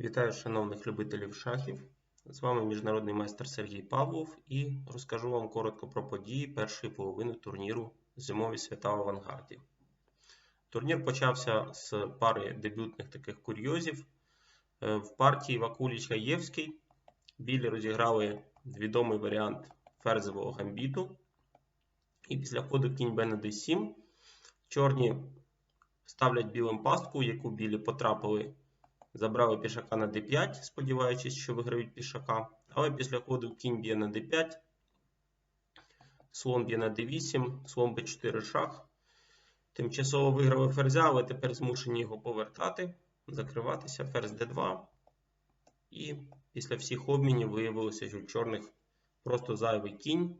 Вітаю шановних любителів шахів. З вами міжнародний майстер Сергій Павлов і розкажу вам коротко про події першої половини турніру Зимові свята в авангарді. Турнір почався з пари дебютних таких курйозів. Е, В партії Вакуліч Гаєвський білі розіграли відомий варіант ферзового гамбіту. І після ходу кінь Б на d7 чорні ставлять білим пастку, яку білі потрапили. Забрали пішака на d5, сподіваючись, що виграють пішака. Але після ходу кінь б'є на d5, слон б'є на d8, слон b4 шах. Тимчасово виграли ферзя, але тепер змушені його повертати, закриватися, ферзь d2. І після всіх обмінів виявилося, що у чорних просто зайвий кінь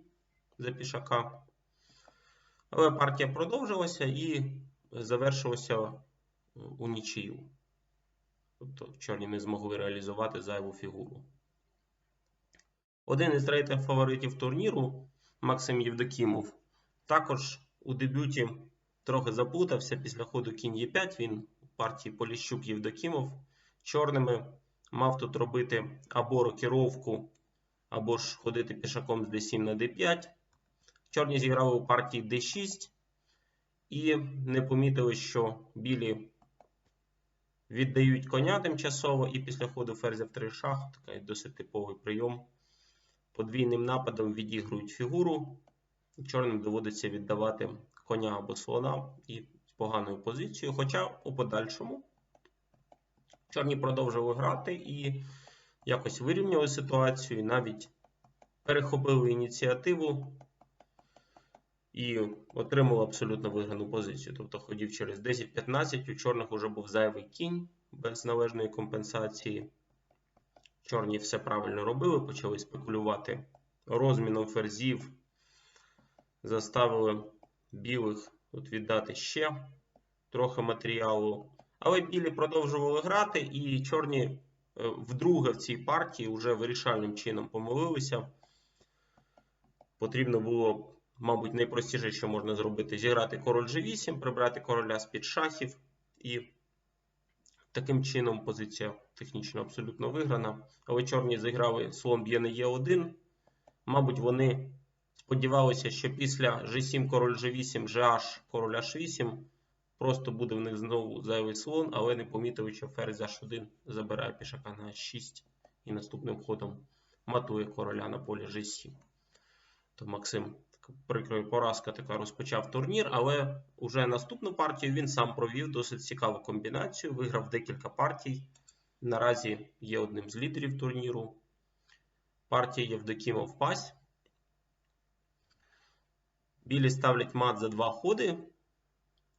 за пішака. Але партія продовжилася і завершилася у нічию. Тобто чорні не змогли реалізувати зайву фігуру. Один із рейтинг фаворитів турніру Максим Євдокімов також у дебюті трохи заплутався після ходу кінь Е5. Він у партії Поліщук Євдокімов чорними мав тут робити або рокіровку, або ж ходити пішаком з d7 на d5. Чорні зіграли у партії d6 і не помітили, що білі віддають коня тимчасово, і після ходу ферзя в три шах, такий досить типовий прийом. Подвійним нападом відігрують фігуру. Чорним доводиться віддавати коня або слона і з поганою позицією. Хоча у подальшому чорні продовжували грати і якось вирівняли ситуацію, навіть перехопили ініціативу і отримали абсолютно виграну позицію. Тобто ходів через 10-15, у чорних вже був зайвий кінь без належної компенсації. Чорні все правильно робили, почали спекулювати розміном ферзів, заставили білих тут віддати ще трохи матеріалу. Але білі продовжували грати, і чорні е, вдруге в цій партії вже вирішальним чином помилилися. Потрібно було, мабуть, найпростіше, що можна зробити, зіграти король G8, прибрати короля з-під шахів. І таким чином позиція технічно абсолютно виграна. Але чорні зіграли слон б'є на Е1. Мабуть, вони сподівалися, що після G7 король G8, GH король H8 просто буде в них знову зайвий слон, але не помітили, що ферзь H1 забирає пішака на H6 і наступним ходом матує короля на полі G7. То Максим прикрою поразка така розпочав турнір, але уже наступну партію він сам провів досить цікаву комбінацію. Виграв декілька партій. Наразі є одним з лідерів турніру. Партія Євдокімов Пась. Білі ставлять мат за два ходи,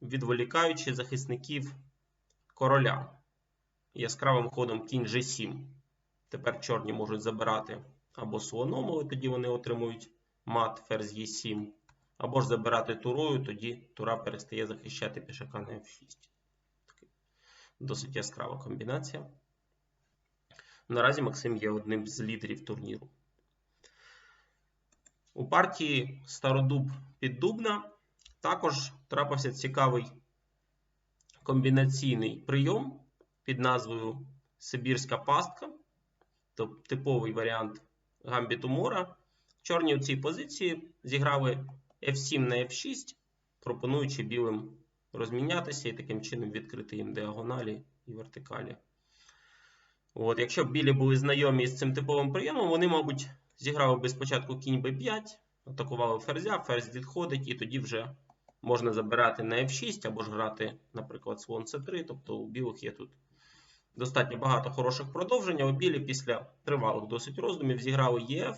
відволікаючи захисників короля. Яскравим ходом кінь G7. Тепер чорні можуть забирати або слоном, але тоді вони отримують мат ферзь Е7. Або ж забирати турою, тоді тура перестає захищати пішака на F6. Досить яскрава комбінація. Наразі Максим є одним з лідерів турніру. У партії Стародуб Піддубна також трапився цікавий комбінаційний прийом під назвою Сибірська пастка, тобто типовий варіант гамбіту Мора. Чорні у цій позиції зіграли F7 на F6, пропонуючи білим розмінятися і таким чином відкрити їм діагоналі і вертикалі. От, Якщо б білі були знайомі з цим типовим прийомом, вони, мабуть, зіграли би спочатку кінь b5, атакували ферзя, ферзь відходить, і тоді вже можна забирати на F6 або ж грати, наприклад, слон c3. Тобто у білих є тут достатньо багато хороших продовжень. У білі після тривалих досить роздумів зіграли EF.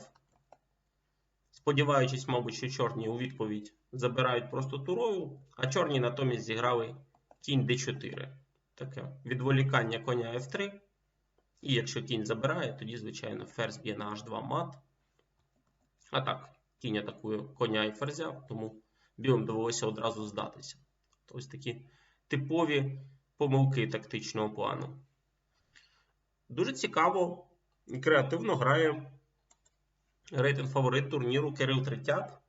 Сподіваючись, мабуть, що чорні у відповідь забирають просто турою, а чорні натомість зіграли кінь d4. Таке відволікання коня F3. І якщо кінь забирає, тоді, звичайно, ферзь б'є на H2 мат. А так, кінь атакує коня і ферзя, тому білим довелося одразу здатися. Ось такі типові помилки тактичного плану. Дуже цікаво і креативно грає рейтинг фаворит турніру Кирил Третяк.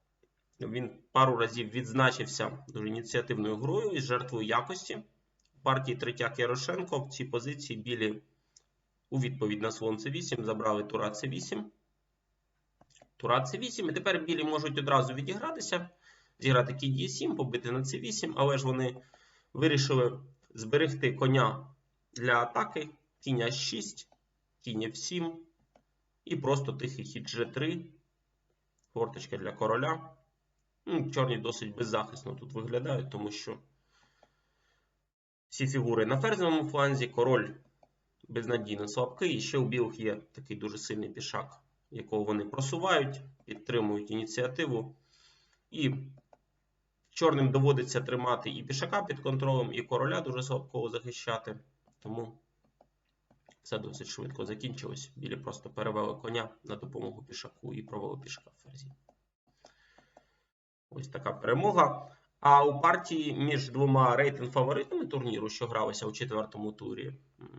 Він пару разів відзначився дуже ініціативною грою із жертвою якості. Партії Третяк Ярошенко в цій позиції білі У відповідь на слон c8 забрали тура c8. Тура c8. І тепер білі можуть одразу відігратися, зіграти кінь e7, побити на c8, але ж вони вирішили зберегти коня для атаки, кінь h6, кінь f7 і просто тихий хід g3, форточка для короля. Ну, Чорні досить беззахисно тут виглядають, тому що всі фігури на ферзовому фланзі, король безнадійно слабкий, і ще у білих є такий дуже сильний пішак, якого вони просувають, підтримують ініціативу. І чорним доводиться тримати і пішака під контролем, і короля дуже слабкого захищати. Тому все досить швидко закінчилось. Білі просто перевели коня на допомогу пішаку і провели пішака в ферзі. Ось така перемога. А у партії між двома рейтинг-фаворитами турніру, що гралися у четвертому турі,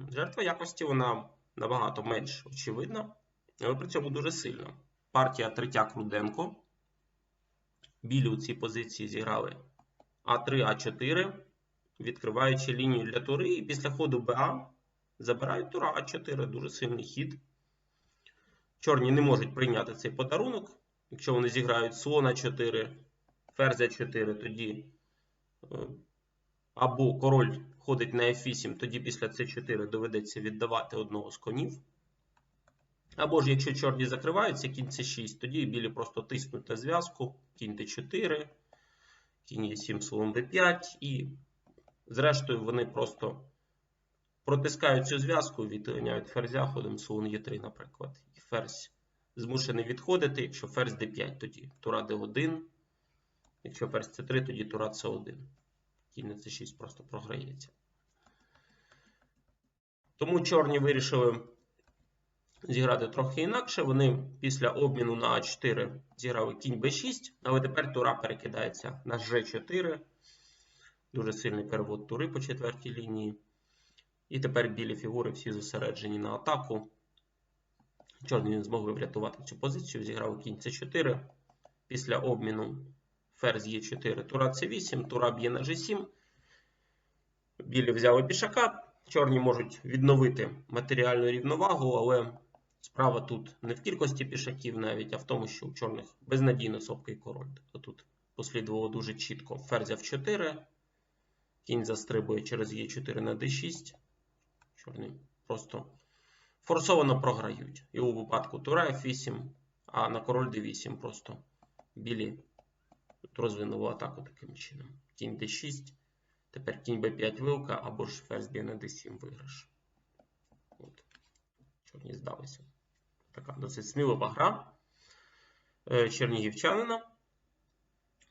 жертва якості вона набагато менш очевидна, але при цьому дуже сильна. Партія Третяк Руденко. Білі у цій позиції зіграли А3, А4, відкриваючи лінію для тури, і після ходу БА забирають тура А4, дуже сильний хід. Чорні не можуть прийняти цей подарунок. Якщо вони зіграють слон А4, ферзь А4, тоді е, або король ходить на F8, тоді після С4 доведеться віддавати одного з конів. Або ж, якщо чорні закриваються, кінь С6, тоді білі просто тиснуть на зв'язку, кінь Т4, кінь Е7, слон Б5, і зрештою вони просто протискають цю зв'язку, відганяють ферзя ходом слон Е3, наприклад. І ферзь змушений відходити, якщо ферзь d5, тоді тура d1. Якщо ферзь c3, тоді тура c1. Кінь на c6 просто програється. Тому чорні вирішили зіграти трохи інакше. Вони після обміну на А4 зіграли кінь b6, але тепер тура перекидається на G4. Дуже сильний перевод тури по четвертій лінії. І тепер білі фігури всі зосереджені на атаку. Чорні не змогли врятувати цю позицію, зіграв кінь С4. Після обміну ферзь Е4, тура С8, тура б'є на G7. Білі взяли пішака. Чорні можуть відновити матеріальну рівновагу, але справа тут не в кількості пішаків навіть, а в тому, що у чорних безнадійно слабкий король. Тобто тут послідувало дуже чітко ферзь F4. Кінь застрибує через Е4 на d6. Чорні просто форсовано програють. І у випадку тура F8, а на король d8 просто білі розвинули атаку таким чином. Кінь d6. Тепер кінь b5 вилка, або ж ферзь б'є на d7 виграш. От. Чорні здалися. Така досить смілива гра е, чернігівчанина.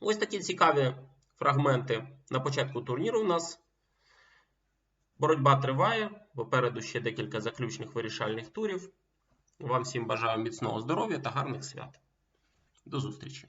Ось такі цікаві фрагменти на початку турніру у нас. Боротьба триває. Попереду ще декілька заключних вирішальних турів. Вам всім бажаю міцного здоров'я та гарних свят. До зустрічі!